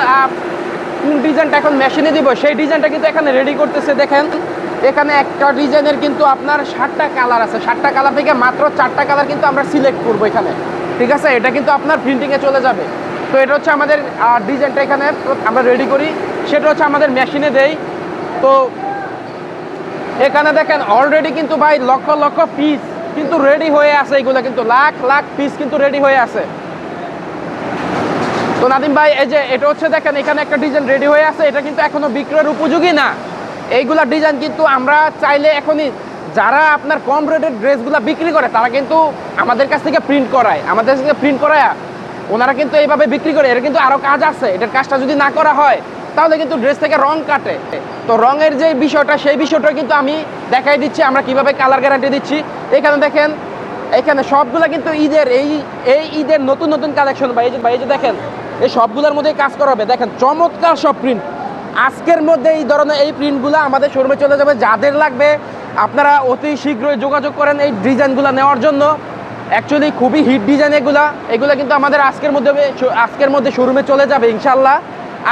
কোন ডিজাইনটা এখন মেশিনে দিব? সেই ডিজাইনটা কিন্তু এখানে রেডি করতেছে, দেখেন। এখানে একটা ডিজাইনের কিন্তু আপনার ষাটটা কালার আছে। ষাটটা কালার থেকে মাত্র চারটা কালার কিন্তু আমরা সিলেক্ট করব এখানে। ঠিক আছে? এটা কিন্তু আপনার প্রিন্টিংয়ে চলে যাবে। তো এটা হচ্ছে আমাদের ডিজাইনটা এখানে আমরা রেডি করি। সেটা হচ্ছে আমাদের মেশিনে দেই। তো এখানে দেখেন অলরেডি কিন্তু ভাই লক্ষ লক্ষ পিস কিন্তু রেডি হয়ে আছে এগুলো কিন্তু। লাখ লাখ পিস কিন্তু রেডি হয়ে আছে। তো নাদিম ভাই, এই যে এটা হচ্ছে দেখেন, এখানে একটা ডিজাইন রেডি হয়ে আছে। এটা কিন্তু এখনও বিক্রয়ের উপযোগী না। এইগুলা ডিজাইন কিন্তু আমরা চাইলে এখনই যারা আপনার কম রেটের ড্রেসগুলো বিক্রি করে, তারা কিন্তু আমাদের কাছ থেকে প্রিন্ট করায়। আমাদের কাছ থেকে প্রিন্ট করায় ওনারা কিন্তু এইভাবে বিক্রি করে। এর কিন্তু আরও কাজ আছে। এটার কাজটা যদি না করা হয় তাহলে কিন্তু ড্রেস থেকে রং কাটে। তো রঙের যে বিষয়টা, সেই বিষয়টা কিন্তু আমি দেখাই দিচ্ছি, আমরা কীভাবে কালার গ্যারান্টি দিচ্ছি। এখানে দেখেন, এখানে সবগুলো কিন্তু ঈদের, এই এই ঈদের নতুন নতুন কালেকশন বা এই যে বা এই যে দেখেন, এই সবগুলোর মধ্যেই কাজ করা হবে। দেখেন, চমৎকার সব প্রিন্ট আজকের মধ্যে এই ধরনের এই প্রিন্টগুলো আমাদের শোরুমে চলে যাবে। যাদের লাগবে, আপনারা অতি শীঘ্রই যোগাযোগ করেন এই ডিজাইনগুলো নেওয়ার জন্য। অ্যাকচুয়ালি খুবই হিট ডিজাইন এগুলা। এগুলো কিন্তু আমাদের আজকের মধ্যে আজকের মধ্যে শোরুমে চলে যাবে ইনশাল্লাহ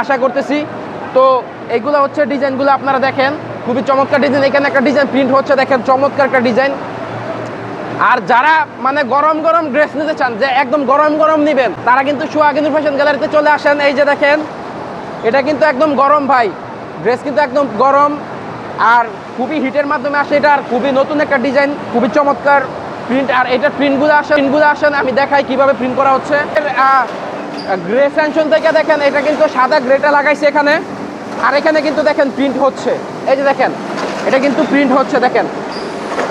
আশা করতেছি। তো এগুলো হচ্ছে ডিজাইনগুলো আপনারা দেখেন। খুবই চমৎকার ডিজাইন। এখানে একটা ডিজাইন প্রিন্ট হচ্ছে, দেখেন, চমৎকার একটা ডিজাইন। আর যারা মানে গরম গরম ড্রেস নিতে চান, যে একদম গরম গরম নেবেন, তারা কিন্তু সোহাগিনী ফ্যাশন গ্যালারিতে চলে আসেন। এই যে দেখেন, এটা কিন্তু একদম গরম ভাই। ড্রেস কিন্তু একদম গরম। আর খুবই হিটের মাধ্যমে আসে এটা, আর খুবই নতুন একটা ডিজাইন, খুবই চমৎকার প্রিন্ট। আর এটার প্রিন্টগুলো আসে প্রিন্টগুলো আসেন, আমি দেখাই কীভাবে প্রিন্ট করা হচ্ছে। গ্রে স্যাংশন থেকে দেখেন, এটা কিন্তু সাদা গ্রেটা লাগাইছে এখানে। আর এখানে কিন্তু দেখেন প্রিন্ট হচ্ছে। এই যে দেখেন, এটা কিন্তু প্রিন্ট হচ্ছে, দেখেন।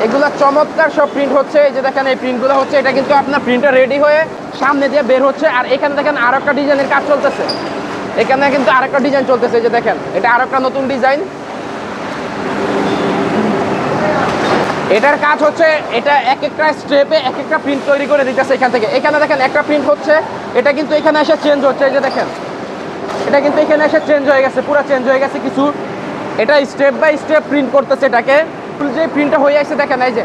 এগুলো চমৎকার সব প্রিন্ট হচ্ছে। এই যে দেখেন, এই প্রিন্টগুলো হচ্ছে। এটা কিন্তু আপনার প্রিন্টার রেডি হয়ে সামনে দিয়ে বের হচ্ছে। আর এখানে দেখেন আর একটা ডিজাইনের কাজ চলতেছে। এখানে কিন্তু আর একটা ডিজাইন চলতেছে। এই যে দেখেন, এটা আর একটা নতুন ডিজাইন। এটার কাজ হচ্ছে, এটা এক একটা স্টেপে এক একটা প্রিন্ট তৈরি করে দিতেছে এখান থেকে। এখানে দেখেন একটা প্রিন্ট হচ্ছে। এটা কিন্তু এখানে এসে চেঞ্জ হচ্ছে, এই যে দেখেন। এটা কিন্তু এখানে এসে চেঞ্জ হয়ে গেছে, পুরো চেঞ্জ হয়ে গেছে কিছু। এটা স্টেপ বাই স্টেপ প্রিন্ট করতেছে এটাকে। যে প্রিন্টটা হয়ে আসছে, দেখেন, এই যে।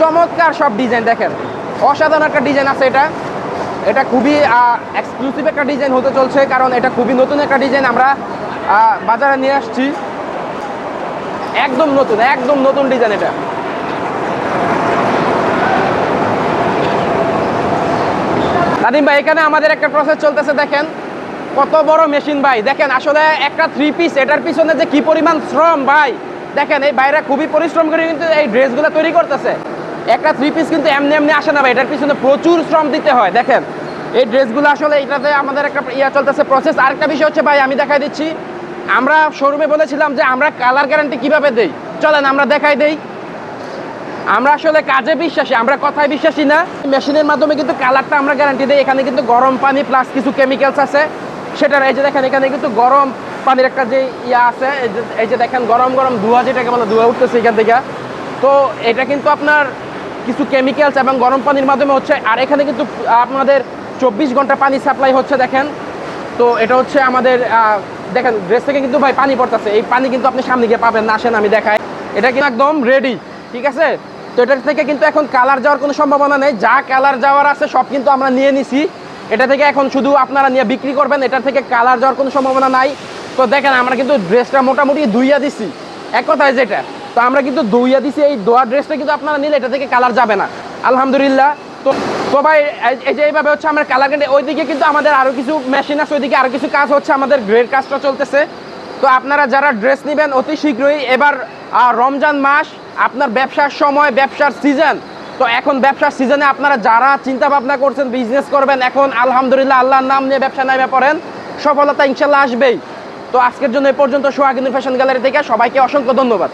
চমৎকার সব ডিজাইন দেখেন। অসাধারণ একটা ডিজাইন আছে এটা। এটা খুবই এক্সক্লুসিভ একটা ডিজাইন হতে চলছে, কারণ এটা খুবই নতুন একটা ডিজাইন আমরা বাজারে নিয়ে আসছি। একদম নতুন একদম নতুন ডিজাইন এটা। নাদিম ভাই, এখানে আমাদের একটা প্রসেস চলতেছে, দেখেন। কত বড় মেশিন ভাই। দেখেন, আসলে একটা থ্রি পিস এটার পিছনে যে কি পরিমাণ শ্রম ভাই। দেখেন, এই বাইরে খুবই পরিশ্রম করে কিন্তু এই ড্রেসগুলো তৈরি করতেছে। একটা থ্রি পিস কিন্তু এমনি এমনি আসে না ভাই, এটার পিছনে প্রচুর শ্রম দিতে হয়, দেখেন। এই ড্রেসগুলো আসলে এটাতে আমাদের একটা ইয়া চলতেছে প্রসেস আরেকটা বিষয় হচ্ছে ভাই, আমি দেখাই দিচ্ছি। আমরা শোরুমে বলেছিলাম যে আমরা কালার গ্যারান্টি কীভাবে দেই? চলেন, আমরা দেখাই দেই। আমরা আসলে কাজে বিশ্বাসী, আমরা কথায় বিশ্বাসী না। মেশিনের মাধ্যমে কিন্তু কালারটা আমরা গ্যারান্টি দিই। এখানে কিন্তু গরম পানি প্লাস কিছু কেমিক্যালস আছে। সেটার এই যে দেখেন, এখানে কিন্তু গরম পানির একটা যে ইয়া আছে, এই যে- দেখেন, গরম গরম ধোয়া যেটাকে বলে, ধোয়া উঠতেছে এখান থেকে। তো এটা কিন্তু আপনার কিছু কেমিক্যালস এবং গরম পানির মাধ্যমে হচ্ছে, আর এখানে কিন্তু আপনাদের চব্বিশ ঘণ্টা পানি সাপ্লাই হচ্ছে, দেখেন। তো এটা হচ্ছে আমাদের দেখেন ড্রেস থেকে কিন্তু ভাই পানি পড়তেছে। এই পানি কিন্তু আপনি সামনে গিয়ে পাবেন না, আসেন আমি দেখাই। এটা কিন্তু একদম রেডি ঠিক আছে? তো এটার থেকে কিন্তু এখন কালার যাওয়ার কোনো সম্ভাবনা নেই। যা কালার যাওয়ার আছে সব কিন্তু আমরা নিয়ে নিছি। এটা থেকে এখন শুধু আপনারা নিয়ে বিক্রি করবেন, এটার থেকে কালার যাওয়ার কোনো সম্ভাবনা নাই। তো দেখেন, আমরা কিন্তু ড্রেসটা মোটামুটি দুইয়া দিছি। এক কথায় যেটা, তো আমরা কিন্তু দুইয়া দিছি, এই দোয়া ড্রেসটা কিন্তু আপনারা নিলে এটা থেকে কালার যাবে না। আলহামদুলিল্লাহ, তো তো ভাই, এই- যে এইভাবে হচ্ছে আমরা কালার কেটে ওইদিকে কিন্তু আমাদের আরও কিছু মেশিন আছে, ওইদিকে আরও কিছু কাজ হচ্ছে, আমাদের গ্রেড কাজটা চলতেছে। তো আপনারা যারা ড্রেস নেবেন অতি শীঘ্রই এবার রমজান মাস, আপনার ব্যবসার সময়, ব্যবসার সিজন তো এখন ব্যবসার সিজনে আপনারা যারা চিন্তা ভাবনা করছেন বিজনেস করবেন, এখন আলহামদুলিল্লাহ আল্লাহর নাম নিয়ে ব্যবসা নামে পড়েন, সফলতা ইনশাল্লাহ আসবেই। তো আজকের জন্য এ পর্যন্ত সোহাগিনী ফ্যাশন গ্যালারি থেকে সবাইকে অসংখ্য ধন্যবাদ।